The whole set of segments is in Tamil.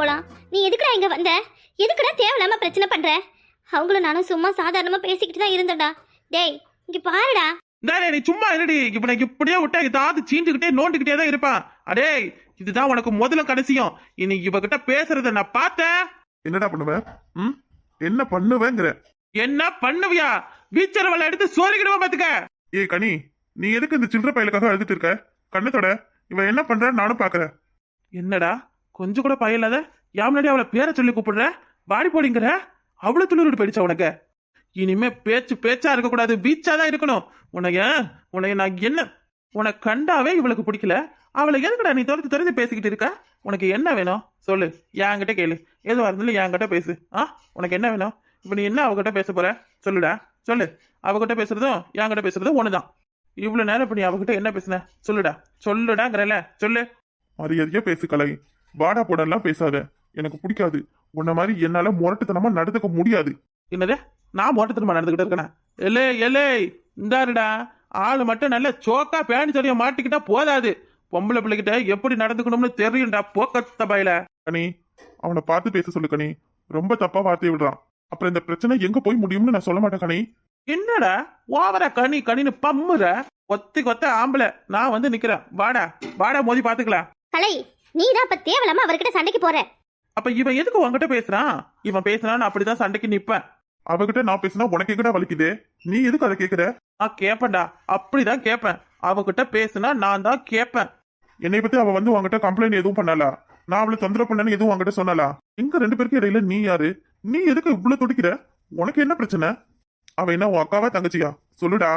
போலாம். நீ எதுக்குடா இங்க வந்த? எதுக்குடா தேவையில்லாம பிரச்சனை பண்ற? அவங்களும் நானும் சும்மா சாதாரணமா பேசிக்கிட்டு தான் இருந்தோம்டா டேய் இங்க பாருடா. டேய், நீ சும்மா இருடி. இப்ப நான் இப்படியே விட்டா ஏதாவது சீண்டுகிட்டே நோண்டிக்கிட்டே தான் இருப்பான் அடே இதுதான் உனக்கு முதல்ல கடைசியும். இன்னைக்கு இவகிட்ட பேசுறத நான் பார்த்தேன். என்னடா பண்ணுவ? ம்? என்ன பண்ணுவேங்கிற? என்ன பண்ணுவியா? வீச்சரவலை எடுத்து சோறிக்கிடுவா பாத்துக்க. ஏய் கனி நீ எதுக்கு இந்த சில்லற பயலுக்காக அழுதுட்டு இருக்க? கண்ணத்தோட இவன் என்ன பண்ற நானும் பாக்குறேன். என்னடா? கொஞ்சம் கூட பயலாத? யா முன்னாடி அவளை பேரை சொல்லி கூப்பிடுற? வாடி போடிங்கிற? அவ்வளவு துளிர்விட்டு போயிடுச்சு உனக்கு? இனிமே பேச்சு பேச்சா இருக்கக்கூடாது பீச்சா தான் இருக்கணும். உனைய உனைய நான் என்ன? உனக்கு கண்டாவே இவளுக்கு பிடிக்கல. அவளை எதுக்கடா நீ துரத்து துரத்து பேசிக்கிட்டு இருக்க? உனக்கு என்ன வேணும்? சொல்லு. என்கிட்ட கேளு. எதுவா இருந்தாலும் என்கிட்ட பேசு. ஆ? உனக்கு என்ன வேணும்? இப்போ நீ என்ன அவகிட்ட பேச போற? சொல்லுடா. சொல்லு. அவகிட்ட பேசுறதும் என்கிட்ட பேசுறதும் ஒண்ணுதான். இவ்வளவு நேரம் இப்ப நீ அவகிட்ட என்ன பேசுன? சொல்லுடா. சொல்லுடாங்கிறல சொல்லு. மரியாதையா பேசு கலை. வாடா போடலாம் பேசாத. எனக்கு பிடிக்காது. உன்ன மாதிரி என்னால முரட்டுத்தனமா நடந்துக்க முடியாது. என்னது? நான் மோட்டத்தனமா நடந்துகிட்டு இருக்கேன்? எலே எலே இந்தாருடா. ஆளு மட்டும் நல்ல சோக்கா பேண்ட் சரியா மாட்டிக்கிட்டா போதாது. பொம்பளை பிள்ளைகிட்ட எப்படி நடந்துக்கணும்னு தெரியும்டா போக்கத்த பயில கனி அவனை பார்த்து பேச சொல்லு கனி. ரொம்ப தப்பா வார்த்தை விடுறான். அப்புறம் இந்த பிரச்சனை எங்க போய் முடியும்னு நான் சொல்ல மாட்டேன் கனி. என்னடா? ஓவரா கனி கனின்னு பம்முற? கொத்தி கொத்த ஆம்பளை. நான் வந்து நிக்கிறேன். வாடா வாடா மோதி பாத்துக்கலாம். கலை நீ தான் இப்ப தேவையில்லாம அவர்கிட்ட சண்டைக்கு போற. அப்ப இவன் எதுக்கு உன்கிட்ட பேசுறான் இவன் பேசுறான்னு அப்படிதான் சண்டைக்கு நிப்பேன். அவகிட்ட நான் பேசினா உனக்கு எங்கடா வலிக்குது? நீ எதுக்கு அதை கேக்குற? நான் கேப்பேன்டா. அப்படிதான் கேட்பேன் அவகிட்ட பேசுனா நான் தான் கேட்பேன் என்னை பத்தி அவ வந்து உன்கிட்ட கம்ப்ளைண்ட் எதுவும் பண்ணலா நான் அவளை தொந்தரவு பண்ணேன்னு எதுவும் உன்கிட்ட சொன்னாலா எங்க ரெண்டு பேருக்கு இடையில நீ யாரு? நீ எதுக்கு இவ்வளவு துடிக்கிற? உனக்கு என்ன பிரச்சனை? அவ என்ன உன் அக்காவா தங்கச்சியா? சொல்லுடா.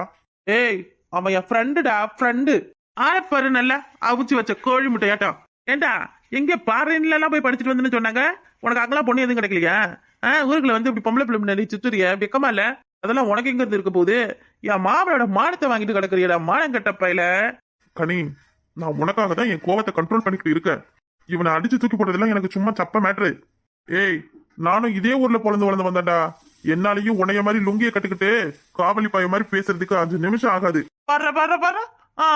ஏய் அவன் என் ஃப்ரெண்டுடா ஃப்ரெண்டு ஆயப்பாரு நல்லா. அவிச்சு வச்ச கோழி முட்டையாட்டம். ஏண்டா? எங்க பாறையில எல்லாம் போய் படிச்சுட்டு வந்துன்னு சொன்னாங்க? உனக்கு அங்கெல்லாம் பொண்ணு எதுவும் கிடைக்கலையா? ஆ ஊருக்குள்ள வந்து இப்படி பொம்பளை பிள்ளை முன்னாடி சுத்துறிய? வெக்கமா இல்ல? அதெல்லாம் உனக்கு எங்க இருந்து இருக்க போகுது? என் மாமனோட மானத்தை வாங்கிட்டு கிடக்குறியடா மானம் கட்ட பையில. கனி நான் உனக்காக தான் என் கோவத்தை கண்ட்ரோல் பண்ணிக்கிட்டு இருக்கேன். இவனை அடிச்சு தூக்கி போட்டதெல்லாம் எனக்கு சும்மா சப்ப மேட்ரு ஏய் நானும் இதே ஊர்ல பிறந்து வளர்ந்து வந்தேன்டா. என்னாலையும் உன்னைய மாதிரி லுங்கிய கட்டுக்கிட்டு காவலி பாய மாதிரி பேசுறதுக்கு அஞ்சு நிமிஷம் ஆகாது. பாரு பாரு பாரு. ஆ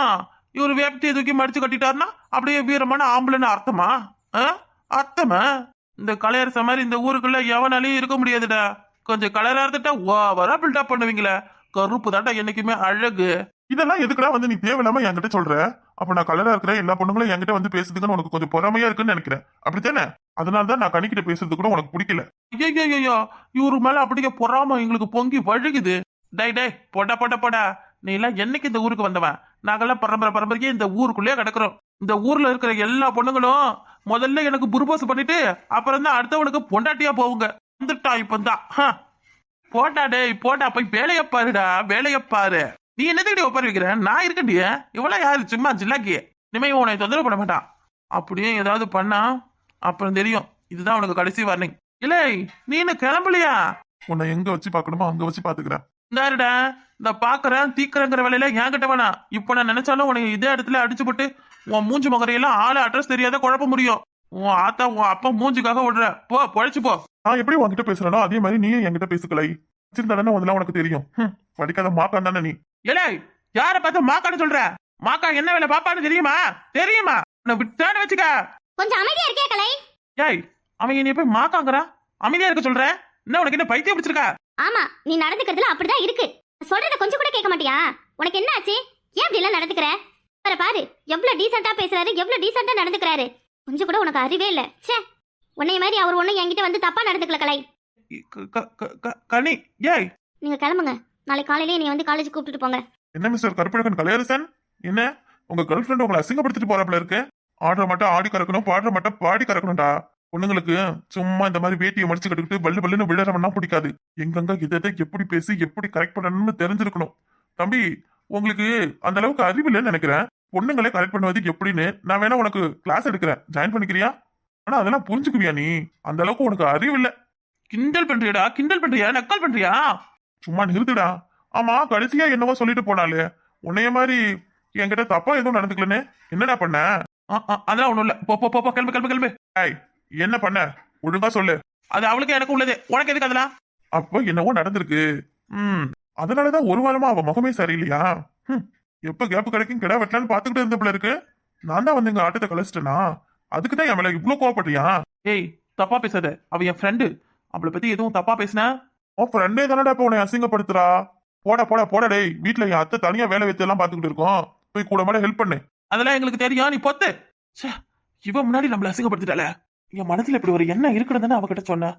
இவர் வேப்டியை தூக்கி மடிச்சு கட்டிட்டாருன்னா அப்படியே வீரமான ஆம்பளைன்னு அர்த்தமா? ஆ? அர்த்தமா? இந்த கலையரச மாதிரி இந்த ஊருக்குள்ள எவனாலையும் இருக்க முடியாதுடா. கொஞ்சம் கலரா இருந்துட்டா ஓவரா பில்டப் பண்ணுவீங்களே. கருப்பு தாண்டா என்னைக்குமே அழகு. இதெல்லாம் எதுக்குடா வந்து நீ தேவையில்லாம என்கிட்ட சொல்ற? அப்ப நான் கலரா இருக்கிற எல்லா பொண்ணுங்களும் என்கிட்ட வந்து பேசுறதுக்குன்னு உனக்கு கொஞ்சம் பொறாமையா இருக்குன்னு நினைக்கிறேன். அப்படித்தானே? அதனால தான் நான் கனிக்கிட்ட பேசுறது கூட உனக்கு பிடிக்கல. ஐயோ இவரு மேல அப்படியே பொறாம எங்களுக்கு பொங்கி வழுகுது. டேய் டேய் போடா போடா போடா. நீ எல்லாம் என்னைக்கு இந்த ஊருக்கு வந்தவன்? நாங்கெல்லாம் பரம்பரை பரம்பரைக்கே இந்த ஊருக்குள்ளேயே கிடக்குறோம். இந்த ஊர்ல இருக்கிற எல்லா பொண்ணுங்களும் முதல்ல எனக்கு புருபோஸ் பண்ணிட்டு அப்புறம் தான் அடுத்தவனுக்கு பொண்டாட்டியா போவுங்க. வந்துட்டா இப்பந்தான். போட்டா டே டேய் போய் வேலைய பாருடா வேலைய பாரு. நீ என்னதுக்கிட்ட உட்கார வைக்கிற? நான் இருக்கண்டிய இவ்வளவு யாரு? சும்மா ஜில்லாக்கி இனிமே உனக்கு தொந்தரவு பண்ண மாட்டான். அப்படியே ஏதாவது பண்ணா அப்புறம் தெரியும். இதுதான் உனக்கு கடைசி வார்னிங் இல்லை நீ இன்னும் கிளம்பலையா? உன்னை எங்க வச்சு பார்க்கணுமோ அங்க வச்சு பாத்துக்கிறேன் இந்தாருடா இந்த பாக்குறேன் தீக்கிறங்கிற வேலையில என்கிட்ட வேணாம். இப்போ நான் நினைச்சாலும் உனக்கு இதே இடத்துல அடிச்சு போட்டு உன் மூஞ்சி முகரையெல்லாம் ஆளு அட்ரஸ் தெரியாத குழப்ப முடியும் உன் ஆத்தா உன் அப்பா மூஞ்சிக்காக விடுற போ பொழைச்சு போ. நான் எப்படி உன்கிட்ட பேசுறேனோ அதே மாதிரி நீயும் என்கிட்ட பேசுக்கலை. வச்சிருந்தானே அதெல்லாம் உனக்கு தெரியும். படிக்காத மாக்கான் தானே நீ. ஏலே யார பார்த்து மாக்கான்னு சொல்ற? மாக்கா என்ன வேலை பாப்பான்னு தெரியுமா? தெரியுமா? உன்னை விட்டான்னு வச்சுக்க. கொஞ்சம் அமைதியா இருக்கே கலை. ஏய் அவன் என்னைய போய் மாக்காங்கிறான் அமைதியா இருக்க சொல்ற? என்ன உனக்கு என்ன பைத்தியம் பிடிச்சிருக்கா? ஆமா நீ நடந்துக்கிறதுல அப்படிதான் இருக்கு. சொல்றத கொஞ்சம் கூட கேட்க மாட்டியா? உனக்கு என்ன ஆச்சு? ஏன் இப்படி எல்லாம் நடந்துக்கிற? பாரு பாரு எவ்வளவு டீசெண்டா பேசுறாரு எவ்வளவு டீசெண்டா நடந்துக்கிறாரு. கொஞ்சம் கூட உனக்கு அறிவே இல்ல. ச்சே உன்னைய மாதிரி அவர் ஒண்ணும் என்கிட்ட வந்து தப்பா நடந்துக்கல கலை. க- க- க- க- கனி ஏய்! நீங்க கிளம்புங்க. நாளைக்கு காலையிலேயே நீ வந்து காலேஜ் கூப்பிட்டுட்டு போங்க. என்ன மிஸ்டர் கருப்பழகன் கலையரசன்? என்ன? உங்க கேர்ள் ஃபிரெண்ட் உங்களை அசிங்கப்படுத்திட்டு போறாப்ல இருக்கு? ஆடுற மட்டும் ஆடி கறக்கணும் பாடுற மட்டும் பாடி கறக்கணும்டா. பொண்ணுங்களுக்கு சும்மா இந்த மாதிரி வேட்டியை மடிச்சு கட்டுக்கிட்டு பல்லு பல்லுன்னு விழறவனா பிடிக்காது. எங்கெங்க இதை எப்படி பேசி எப்படி கரெக்ட் பண்ணணும்னு தெரிஞ்சிருக்கணும். தம்பி உங்களுக்கு அந்த அளவுக்கு அறிவு இல்லைன்னு நினைக்கிறேன். பொண்ணுங்களை கரெக்ட் பண்ணுவது எப்படின்னு நான் வேணா உனக்கு கிளாஸ் எடுக்கிறேன். ஜாயின் பண்ணிக்கிறியா? ஆனா அதெல்லாம் புரிஞ்சுக்குவியா நீ? அந்த அளவுக்கு உனக்கு அறிவு இல்ல. கிண்டல் பண்றியடா கிண்டல் பண்றியா? நக்கல் பண்றியா? சும்மா நிறுத்துடா. ஆமா கடைசியா என்னவோ சொல்லிட்டு போனாலே உன்னைய மாதிரி என்கிட்ட தப்பா எதுவும் நடந்துக்கலன்னு என்னடா பண்ண? அதெல்லாம் ஒண்ணும் இல்ல. போ, போ கிளம்பு கிளம்பு கிளம்பு. என்ன பண்ண? ஒழுங்கா சொல்லு. அது அவளுக்கு எனக்கு உள்ளது. உனக்கு எதுக்கு அதெல்லாம்? அப்போ என்னவோ நடந்திருக்கு. ம். அதனாலதான் ஒரு வாரமா அவ முகமே சரியில்லையா? ஹம், எப்ப கேப் கிடைக்கும் கிடா வெட்டலான்னு பாத்துக்கிட்டு இருந்தப்பல இருக்கு. நான் தான் வந்து எங்க ஆட்டத்தை கலைச்சிட்டேனா? அதுக்கு தான் என் மேல இவ்வளவு கோவப்படுறியா ஏய் தப்பா பேசாத. அவ என் ஃப்ரெண்டு அவளை பத்தி எதுவும் தப்பா பேசினா? உன் ஃப்ரெண்டே தானடா இப்ப உன்னை அசிங்கப்படுத்துறா? போடா போடா போடா டேய். வீட்டுல என் அத்தை தனியா வேலை வச்சு எல்லாம் பாத்துக்கிட்டு இருக்கோம். போய் கூட மேல ஹெல்ப் பண்ணு. அதெல்லாம் எங்களுக்கு தெரியும். நீ பொத்து. ச்சே, இவ முன்னாடி நம்மள அசிங்கப்படுத்திட்டால என் மனசுல இப்படி ஒரு எண்ணம் இருக்கணும்னு அவகிட்ட சொன்னா.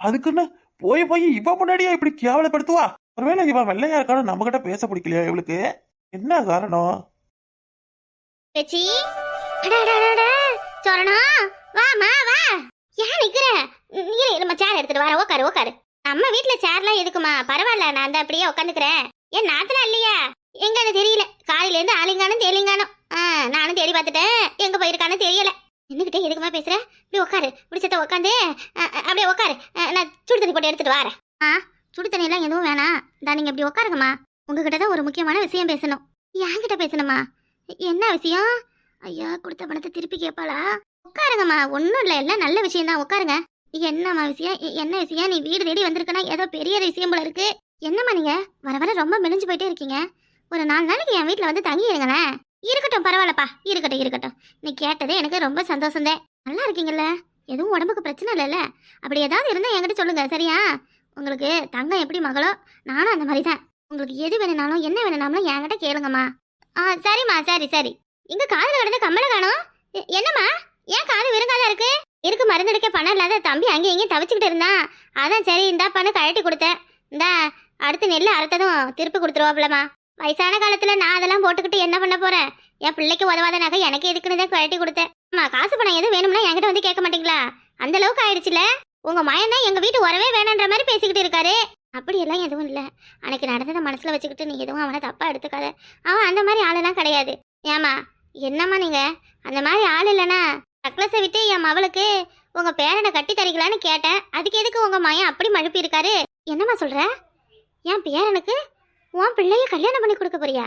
அதுக்குன்னு போய் போய் இவ முன்னாடியே இப்படி கேவலப்படுத்துவா? ஒருவேளை இவன் வெள்ளையா இருக்கான நம்ம கிட்ட பேச பிடிக்கலையா இவளுக்கு? என்ன காரணம்? பேச்சி சொரணா வாமா வா. ஏன் நிக்கிற? இரு நம்ம சேர் எடுத்துட்டு வர உட்காரு உக்காரு. நம்ம வீட்ல சேர்லாம் எதுக்குமா? பரவாயில்ல நான் அந்த அப்படியே உட்காந்துக்கிறேன் ஏன் நாத்தனா இல்லையா? எங்கன்னு தெரியல. காலையில இருந்து ஆலிங்கானும் தேலிங்கானும். ஆ நானும் தேடி பார்த்துட்டேன். எங்க போயிருக்கான்னு தெரியல. என்னகிட்ட எதுக்குமா பேசுற? இப்படி உட்காரு பிடிச்சத உட்காந்து அப்படியே உட்காரு நான் சுடு தண்ணி போட்டு எடுத்துட்டு வரேன். ஆ சுடு தண்ணி எல்லாம் எதுவும் வேணாம் தான் நீங்க இப்படி உட்காருங்கம்மா உங்ககிட்ட தான் ஒரு முக்கியமான விஷயம் பேசணும். என்கிட்ட பேசணுமா என்ன விஷயம்? ஐயா கொடுத்த பணத்தை திருப்பி கேட்பாளா உட்காருங்கம்மா ஒன்றும் இல்லை. எல்லாம் நல்ல விஷயம் தான் உட்காருங்க என்னம்மா விஷயம்? என்ன விஷயம்? நீ வீடு தேடி வந்திருக்கனா? ஏதோ பெரிய விஷயம் போல இருக்கு. என்னம்மா நீங்க? வர வர ரொம்ப மெலிஞ்சு போயிட்டே இருக்கீங்க. ஒரு நாலு நாளைக்கு என் வீட்டில் வந்து தங்கி இருங்களேன் இருக்கட்டும் பரவாயில்லப்பா. இருக்கட்டும் இருக்கட்டும். நீ கேட்டதே எனக்கு ரொம்ப சந்தோஷம்தான். நல்லா இருக்கீங்கல்ல? எதுவும் உடம்புக்கு பிரச்சனை இல்லைல்ல? அப்படி ஏதாவது இருந்தால் என்கிட்ட சொல்லுங்க சரியா? உங்களுக்கு தங்கம் எப்படி மகளோ நானும் அந்த மாதிரி தான் உங்களுக்கு எது வேணும்னாலும் என்ன வேணும்னாலும் என்கிட்ட கேளுங்கம்மா. ஆ சரிம்மா சரி சரி. இங்க காதில் கிடந்த கம்மலை காணோம். என்னம்மா? ஏன் காது வெறுங்காதா இருக்கு? இருக்கு மருந்தெடுக்க பணம் இல்லாத தம்பி அங்கேயும் இங்கேயும் தவிச்சுக்கிட்டு இருந்தான் அதான் சரி இந்தா பணம் கழட்டி கொடுத்தேன். இந்தா அடுத்து நெல் அறுத்ததும் திருப்பி கொடுத்துருவாப்லம்மா வயசான காலத்துல நான் அதெல்லாம் போட்டுக்கிட்டு என்ன பண்ண போறேன் என் பிள்ளைக்கு உதவாத நகை எனக்கு எதுக்குன்னு தான் குவாலிட்டி கொடுத்தேன். அம்மா காசு பணம் எதுவும் வேணும்னா என்கிட்ட வந்து கேட்க மாட்டீங்களா? அந்த அளவுக்கு ஆயிடுச்சுல? உங்க மயன் தான் எங்க வீட்டு உறவே வேணுன்ற மாதிரி பேசிக்கிட்டு இருக்காரு. அப்படியெல்லாம் எதுவும் இல்லை. அன்னைக்கு நடந்ததை மனசுல வச்சுக்கிட்டு நீ எதுவும் அவனை தப்பா எடுத்துக்காத. அவன் அந்த மாதிரி ஆளெல்லாம் கிடையாது. ஏமா என்னம்மா நீங்க? அந்த மாதிரி ஆள் இல்லைனா நக்லஸை விட்டு என் மவளுக்கு உங்க பேரனை கட்டி தரீங்களான்னு கேட்டேன். அதுக்கு எதுக்கு உங்க மயன் அப்படி மழுப்பி இருக்காரு? என்னம்மா சொல்ற? என் பேரனுக்கு உன் பிள்ளைய கல்யாணம் பண்ணி கொடுக்க போறியா?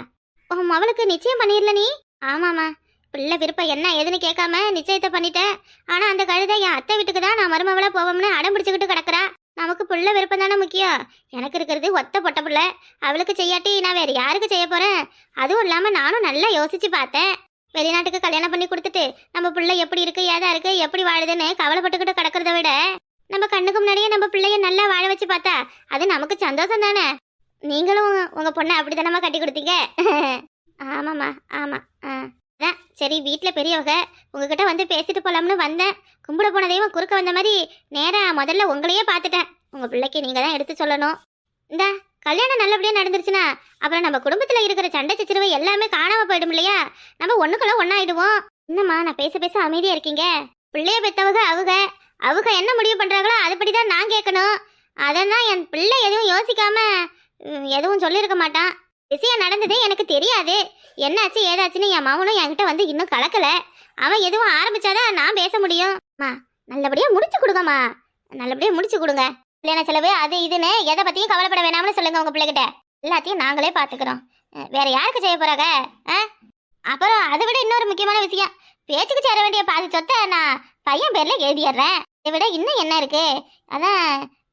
உன் மவளுக்கு நிச்சயம் பண்ணிடல நீ? ஆமாம்மா. பிள்ளை விருப்பம் என்ன ஏதுன்னு கேட்காம நிச்சயத்தை பண்ணிட்டேன் ஆனா அந்த கழுதை என் அத்தை வீட்டுக்கு தான் நான் மருமவளா போவோம்னு அடம் பிடிச்சுக்கிட்டு கிடக்குறா. நமக்கு பிள்ளை விருப்பம் தானே முக்கியம். எனக்கு இருக்கிறது ஒத்த பொட்ட பிள்ளை. அவளுக்கு செய்யாட்டி நான் வேற யாருக்கு செய்ய போறேன்? அதுவும் இல்லாம நானும் நல்லா யோசிச்சு பார்த்தேன். வெளிநாட்டுக்கு கல்யாணம் பண்ணி கொடுத்துட்டு நம்ம பிள்ளை எப்படி இருக்கு ஏதா இருக்கு எப்படி வாழுதுன்னு கவலைப்பட்டுக்கிட்டு கிடக்கிறத விட நம்ம கண்ணுக்கு முன்னாடியே நம்ம பிள்ளைய நல்லா வாழ வச்சு பார்த்தா அது நமக்கு சந்தோஷம் தானே? நீங்களும் உங்கள் பொண்ணை அப்படி தானம்மா கட்டி கொடுத்தீங்க? ஆமாம்மா ஆமாம் ஆ. அதான் சரி வீட்டில் பெரியவங்க உங்ககிட்ட வந்து பேசிட்டு போகலாம்னு வந்தேன். கும்பிட போன தெய்வம் குறுக்க வந்த மாதிரி நேராக முதல்ல உங்களையே பார்த்துட்டேன். உங்கள் பிள்ளைக்கு நீங்கள் தான் எடுத்து சொல்லணும். இந்த கல்யாணம் நல்லபடியாக நடந்துருச்சுன்னா அப்புறம் நம்ம குடும்பத்தில் இருக்கிற சண்டை சச்சரவை எல்லாமே காணாம போயிடும் இல்லையா? நம்ம ஒன்றுக்குள்ள ஒன்றாயிடுவோம் என்னம்மா நான் பேச பேச அமைதியாக இருக்கீங்க? பிள்ளைய பெற்றவங்க அவங்க. அவங்க என்ன முடிவு பண்ணுறாங்களோ அதுபடி தான் நான் கேட்கணும். அதெல்லாம் என் பிள்ளை எதுவும் யோசிக்காமல் எதுவும் சொல்லியிருக்க மாட்டான். விஷயம் நடந்ததே எனக்கு தெரியாது. என்னாச்சு ஏதாச்சுன்னு என் மகனும் என்கிட்ட வந்து இன்னும் கலக்கல. அவன் எதுவும் ஆரம்பிச்சாதான் நான் பேச முடியும். அம்மா நல்லபடியா முடிச்சு கொடுங்கம்மா. நல்லபடியா முடிச்சு கொடுங்க. கல்யாண செலவு அது இதுன்னு எதை பத்தியும் கவலைப்பட வேணாம்னு சொல்லுங்க உங்க பிள்ளைகிட்ட. எல்லாத்தையும் நாங்களே பாத்துக்கிறோம். வேற யாருக்கு செய்ய போறாங்க? அப்புறம் அதை விட இன்னொரு முக்கியமான விஷயம். பேச்சுக்கு சேர வேண்டிய பாதி சொத்தை நான் பையன் பேர்ல எழுதிடுறேன் இதை விட இன்னும் என்ன இருக்கு? அதான்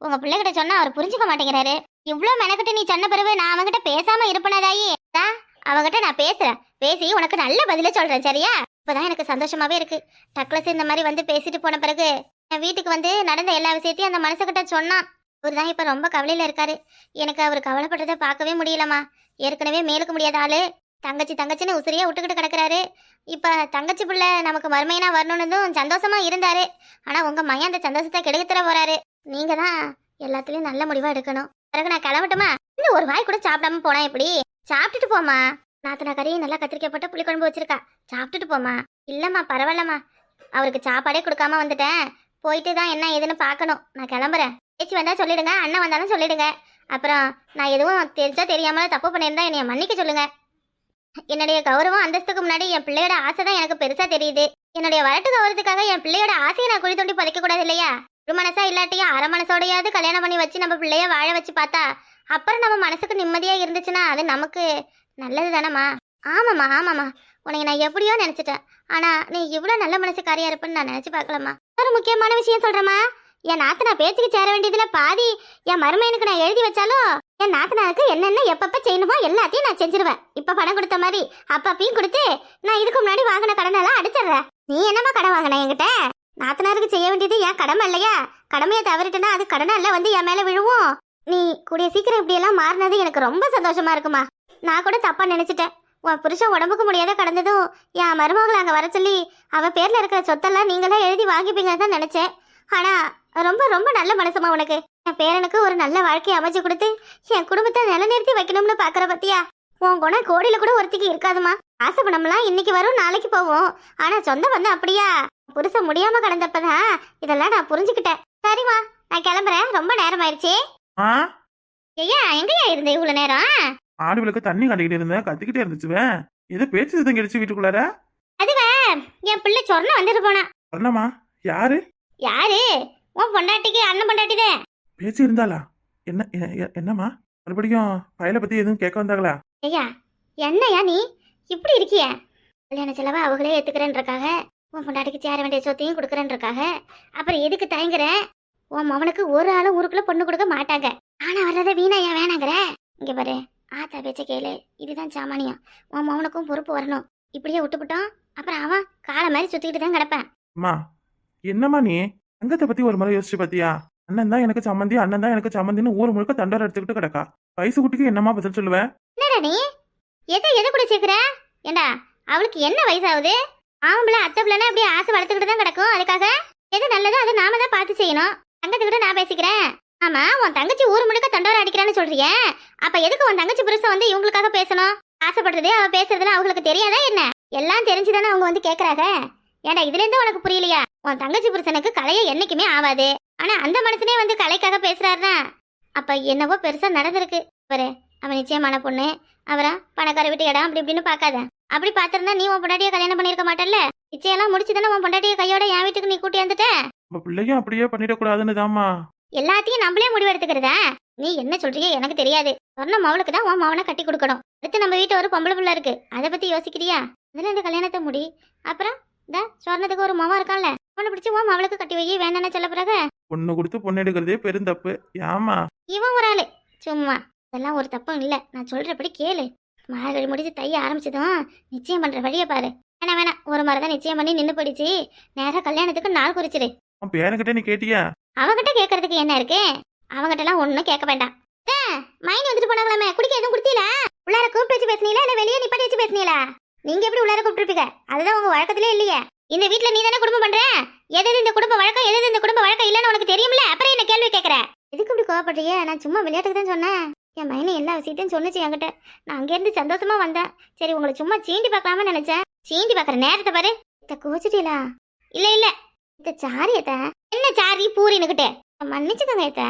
உங்க பிள்ளைகிட்ட சொன்னா அவர் புரிஞ்சுக்க மாட்டேங்கிறாரு. இவ்ளோ மெனக்கிட்ட நீ சொன்ன பிறகு நான் அவன்கிட்ட பேசாம இருப்பனதாயி. அதான் அவகிட்ட நான் பேசுறேன். பேசி உனக்கு நல்ல பதில சொல்றேன் சரியா? இப்பதான் எனக்கு சந்தோஷமாவே இருக்கு. டக்ளஸ் இந்த மாதிரி வந்து பேசிட்டு போன பிறகு என் வீட்டுக்கு வந்து நடந்த எல்லா விஷயத்தையும் அந்த மனசுகிட்ட சொன்னான். அவர் தான் இப்ப ரொம்ப கவலையில இருக்காரு. எனக்கு அவர் கவலைப்பட்டதை பார்க்கவே முடியலம்மா. ஏற்கனவே மேலுக்கு முடியாத ஆளு. தங்கச்சி தங்கச்சின்னு உசிரியா விட்டுக்கிட்டு கிடக்குறாரு. இப்ப தங்கச்சி பிள்ளை நமக்கு மறுமையினா வரணும்னதும் சந்தோஷமா இருந்தாரு. ஆனா உங்க மையன் அந்த சந்தோஷத்தை கெடுத்துற போறாரு. நீங்க தான் எல்லாத்துலயும் நல்ல முடிவா எடுக்கணும். பிறகு நான் கிளம்பட்டுமா? இன்னும் ஒரு வாய் கூட சாப்பிடாம போனா எப்படி? சாப்பிட்டுட்டு போமா நாத்தனா கறி நல்லா கத்திரிக்காய் போட்டு புளிக்குழம்பு வச்சிருக்கா. சாப்பிட்டுட்டு போமா இல்லம்மா பரவாயில்லம்மா. அவருக்கு சாப்பாடே கொடுக்காம வந்துட்டேன். போயிட்டு தான் என்ன ஏதுன்னு பார்க்கணும். நான் கிளம்புறேன். பேச்சு வந்தா சொல்லிடுங்க அண்ணன் வந்தாலும் சொல்லிடுங்க. அப்புறம் நான் எதுவும் தெரிஞ்சா தெரியாமல தப்பு பண்ணியிருந்தா என்னை மன்னிக்க சொல்லுங்க. என்னுடைய கௌரவம் அந்தஸ்துக்கு முன்னாடி என் பிள்ளையோட ஆசை தான் எனக்கு பெருசா தெரியுது. என்னுடைய வரட்டு கௌரவத்துக்காக என் பிள்ளையோட ஆசையை நான் குழி தோண்டி புதைக்க கூடாது இல்லையா? ஒரு மனசா இல்லாட்டியும் அரை மனசோடையாவது கல்யாணம் பண்ணி வச்சு நம்ம பிள்ளைய வாழ வச்சு பார்த்தா அப்புறம் நம்ம மனசுக்கு நிம்மதியா இருந்துச்சுன்னா அது நமக்கு நல்லது தானம்மா ஆமாம்மா ஆமாம்மா. உனக்கு நான் எப்படியோ நினச்சிட்டேன். ஆனால் நீ இவ்வளோ நல்ல மனசுக்காரியா இருப்பேன்னு நான் நினச்சி பார்க்கலம்மா. ஒரு முக்கியமான விஷயம் சொல்கிறேம்மா என் நாத்தனா பேச்சுக்கு சேர வேண்டியதில் பாதி என் மருமையனுக்கு நான் எழுதி வச்சாலும் என் நாத்தனாருக்கு என்னென்ன எப்பப்போ செய்யணுமோ எல்லாத்தையும் நான் செஞ்சிருவேன். இப்போ பணம் கொடுத்த மாதிரி அப்பப்பையும் கொடுத்து நான் இதுக்கு முன்னாடி வாங்கின கடனெல்லாம் அடிச்சிடுறேன். நீ என்னம்மா கடன் வாங்கின என்கிட்ட? நாத்தனாருக்கு செய்ய வேண்டியது என் கடமை இல்லையா? கடமையை தவறிட்டேன்னா அது கடனை எல்லாம் வந்து என் மேலே விழுவும்? நீ கூடிய சீக்கிரம் இப்படியெல்லாம் மாறினது எனக்கு ரொம்ப சந்தோஷமா இருக்குமா? நான் கூட தப்பா நினைச்சிட்டேன். உன் புருஷன் உடம்புக்கு முடியாத கடந்ததும் என் மருமகளை அங்கே வர சொல்லி அவ பேரில் இருக்கிற சொத்தெல்லாம் நீங்களே எழுதி வாங்கிப்பீங்கன்னு தான் நினைச்சேன். ஆனால் ரொம்ப ரொம்ப நல்ல மனசுமா உனக்கு. என் பேரனுக்கு ஒரு நல்ல வாழ்க்கையை அமைச்சு கொடுத்து என் குடும்பத்தை நிலைநிறுத்தி வைக்கணும்னு பார்க்குற பத்தியா? உன் குணம் கோடியில் கூட ஒருத்திக்கு இருக்காதுமா. ஆசை பணம்லாம் இன்னைக்கு வரும் நாளைக்கு போவோம் ஆனால் சொந்தம் வந்து அப்படியா? புருஷன் முடியாம கடந்தப்பதான் இதெல்லாம் நான் புரிஞ்சுக்கிட்டேன். சரிம்மா நான் கிளம்புறேன். ரொம்ப நேரம் ஆயிடுச்சு ஆ? ஐயா எங்கயா இருந்த இவ்வளவு நேரம்? ஆடு விளக்கு தண்ணி கட்டிக்கிட்டு இருந்தேன். கத்திக்கிட்டே இருந்துச்சுவேன் ஏதோ பேச்சு சத்தம் கிடைச்சு வீட்டுக்குள்ளார? அதுவா என் பிள்ளை சொர்ணம் வந்துட்டு போனா. சொன்னமா யாரு? யாரு? உன் பொண்டாட்டிக்கு அண்ணன் பொண்டாட்டிதே. பேச்சு இருந்தாளா? என்ன எ- எ- என்னம்மா? மறுபடியும் பயலை பத்தி எதுவும் கேட்க வந்தாங்களா? ஐயா என்னையா நீ? இப்படி இருக்கிய? கல்யாண செலவை அவங்களே ஏத்துக்கிறேன்றக்காக உன் பொண்டாட்டிக்கு சேர வேண்டிய சொத்தையும் கொடுக்குறேன்றக்காக. அப்புறம் எதுக்கு தயங்குற? உன் மவனுக்கு ஒரு ஆளும் ஊருக்குள்ள பொண்ணு கொடுக்க மாட்டாங்க. ஆனா வர்றத வீணா ஏன் வேணாங்கிற? இங்க பாரு ஆத்தா பேச்ச கேளு. இதுதான் சாமானியம். உன் மவனுக்கும் பொறுப்பு வரணும். இப்படியே விட்டுப்புட்டோம். அப்புறம் அவன் காலை மாதிரி சுத்திக்கிட்டு தான் கிடப்பேன். அம்மா என்னம்மா நீ? தங்கத்தை பத்தி ஒரு முறை யோசிச்சு பாத்தியா? அண்ணன் தான் எனக்கு சம்மந்தி அண்ணன் தான் எனக்கு சம்மந்தின்னு ஊர் முழுக்க தண்டோரை எடுத்துக்கிட்டு கிடக்கா. வயசு குட்டிக்கு என்னம்மா பதில் சொல்லுவேன் என்னடா நீ? எதை எதை கூட சேர்க்குற ஏண்டா அவளுக்கு என்ன வயசாகுது? ஆம்பளை அத்தை பிள்ளைனா அப்படியே ஆசை வளர்த்துக்கிட்டு தான் கிடக்கும். அதுக்காக எது நல்லதோ அதை நாம தான் பார்த்து செய்யணும். தங்கத்துக்கிட்ட நான் பேசிக்கிறேன். ஆமா உன் தங்கச்சி ஊர் முழுக்க தண்டோரம் அடிக்கிறான்னு சொல்றிய. அப்ப எதுக்கு உன் தங்கச்சி புருஷன் வந்து இவங்களுக்காக பேசணும்? ஆசைப்படுறதே அவ பேசுறதுல அவங்களுக்கு தெரியாதா என்ன? எல்லாம் தெரிஞ்சுதானே அவங்க வந்து கேக்குறாங்க. ஏன்னா இதுல இருந்து உனக்கு புரியலையா? உன் தங்கச்சி புருஷனுக்கு கலைய என்னைக்குமே ஆவாது. ஆனா அந்த மனுஷனே வந்து கலைக்காக பேசுறாருன்னா அப்ப என்னவோ பெருசா நடந்திருக்கு. பாரு அவன் நிச்சயமான பொண்ணு. அவரா பணக்கார வீட்டு இடம் அப்படி இப்படின்னு பார்க்காத. அப்படி பார்த்திருந்தா நீ உன் பொண்டாட்டியை கல்யாணம் பண்ணிருக்க மாட்டல்ல? நிச்சயம்லாம் முடிச்சு தானே உன் பொண்டாட்டியை கையோட என் வீட்டுக்கு நீ கூட்டி வந்துட்ட? நம்ம பிள்ளையும் அப்படியே பண்ணிடக்கூடாதுன்னு தாம்மா எல்லாத்தையும் நம்மளே முடிவு எடுத்துக்கிறதா? நீ என்ன சொல்றியோ எனக்கு தெரியாது. சொன்ன மவளுக்கு தான் உன் மவனை கட்டி கொடுக்கணும். அடுத்து நம்ம வீட்டு ஒரு பொம்பளை பிள்ளை இருக்கு. அதை பத்தி யோசிக்கிறியா? அதுல இந்த கல்யாணத்தை முடி. அப்புறம் இந்த சொர்ணத்துக்கு ஒரு மவன் இருக்கான்ல அவனை பிடிச்சி உன் மவளுக்கு கட்டி வை வேண்டாம்னு சொல்ல பிறகு பொண்ணு கொடுத்து பொண்ணு எடுக்கிறதே பெருந்தப்பு ஏமா இவன் ஒரு ஆளு. சும்மா. இதெல்லாம் ஒரு தப்பும் இல்ல. நான் சொல்றபடி கேளு. மார்கழி முடிச்சு தைய ஆரம்பிச்சதும் நிச்சயம் பண்ற வழியை பாரு. வேணாம் வேணாம். ஒரு மாதிரி தான் நிச்சயம் பண்ணி நின்று போயிடுச்சு. நேரா கல்யாணத்துக்கு நாள் குறிச்சிரு. உன் பேரன்கிட்ட நீ கேட்டியா? அவகிட்ட கேட்கறதுக்கு என்ன இருக்கு? அவகிட்ட எல்லாம் ஒண்ணும் கேட்க வேண்டாம். மைனி வந்துட்டு போனாங்களாமே. குடிக்க எதுவும் குடுத்தீல? உள்ளார கூப்பிட்டு பேசுனீங்களா? இல்ல வெளியே நிப்பாட்டி வச்சு பேசுனீங்களா? நீங்க எப்படி உள்ளார கூப்பிட்டுருப்பீங்க? அதுதான் உங்க வழக்கத்திலே இல்லையே. இந்த வீட்ல நீ தானே குடும்பம் பண்ற? எது இந்த குடும்ப வழக்கம்? எது எது இந்த குடும்ப வழக்கம்? இல்லைன்னு உனக்கு தெரியும்ல? அப்புறம் என்ன கேள்வி கேட்கற? எதுக்கு இப்படி கோவப்படுறீங்க? நான் சும்மா விளையாட்டுக்கு தான் சொன்னேன். என் பையனை எல்லா விஷயத்தையும் சொன்னுச்சு என்கிட்ட. நான் அங்கேருந்து சந்தோஷமா வந்தேன். சரி உங்களை சும்மா சீண்டி பார்க்கலாமா நினைச்சேன். சீண்டி பார்க்குற நேரத்தை பாரு. இத கோச்சிட்டீங்களா இல்ல இல்ல. இந்த சாரியத்த என்ன சாரி? பூரின்னுகிட்டே. மன்னிச்சுக்கோங்க ஏத்த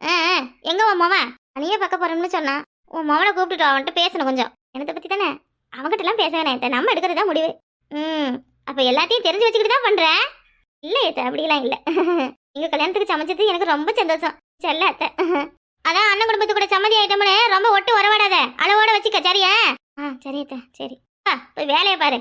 ஆ ஆ, எங்க உன் மவன்? அணியே பார்க்க போறோம்னு சொன்னான். உன் மவனை கூப்பிட்டுட்டு அவன்கிட்ட பேசணும் கொஞ்சம். என்னத்தை பத்தி தானே? அவன்கிட்ட எல்லாம் பேச வேணாம் ஏத்த நம்ம எடுக்கிறது தான் முடிவு. ம். அப்ப எல்லாத்தையும் தெரிஞ்சு வச்சுக்கிட்டு தான் பண்ணுறேன் இல்ல ஏத்த அப்படிலாம் இல்ல. எங்க கல்யாணத்துக்கு சமைச்சது எனக்கு ரொம்ப சந்தோஷம். செல்ல அத்தை. அதான் அண்ணன் குடும்பத்து கூட சம்மதி ஆயிட்டோம்னு ரொம்ப ஒட்டு உறவாடாத. அளவோட வச்சுக்க சரியா? ஆ சரியத்த சரி. ஆ, போய் வேலையை பாரு.